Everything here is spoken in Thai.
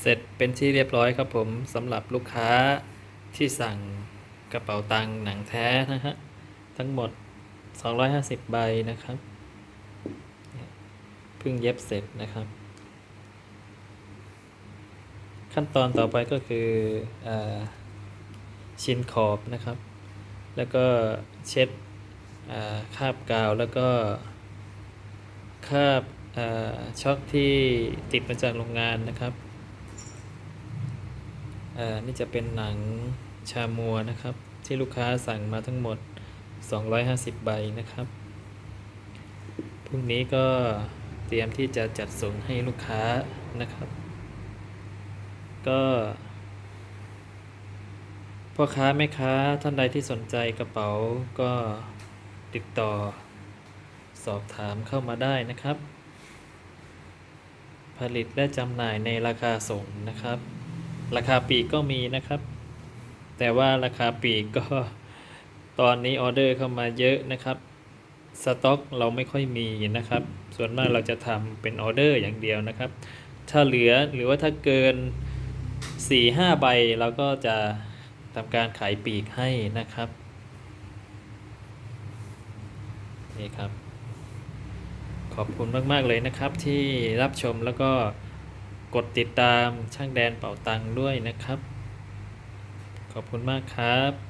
เสร็จเป็นที่เรียบร้อยครับผมสำหรับลูกค้าที่สั่งกระเป๋าตังค์หนังแท้นะฮะทั้งหมด 250 ใบนะครับเพิ่งเย็บเสร็จนะครับ ขั้นตอนต่อไปก็คืออชิ้นขอบนะครับ แล้วก็เช็ดคราบกาวแล้วก็คราบช็อกที่ติดมาจากโรงงานนะครับ อ่านี่จะเป็นหนังชามัวนะครับ ที่ลูกค้าสั่งมาทั้งหมด 250 ใบนะครับพรุ่งนี้ก็เตรียมที่จะจัดส่งให้ลูกค้านะครับ ก็พ่อค้าแม่ค้าท่านใดที่สนใจกระเป๋าก็ติดต่อสอบถามเข้ามาได้นะครับ ผลิตและจำหน่ายในราคาส่งนะครับ ราคาปีกก็มีนะครับ แต่ว่าราคาปีกก็ตอนนี้ออเดอร์เข้ามาเยอะนะครับสต็อกเราไม่ค่อยมีนะครับ ส่วนมากเราจะทำเป็นออเดอร์อย่างเดียวนะครับ ถ้าเหลือหรือว่าถ้าเกิน 4-5 ใบเราก็จะทำการขายปีกให้นะครับนี่ครับ ขอบคุณมาก ๆ เลยนะครับที่รับชมแล้วก็ กดติดตามช่างแดนเป่าตังด้วยนะครับ ขอบคุณมากครับ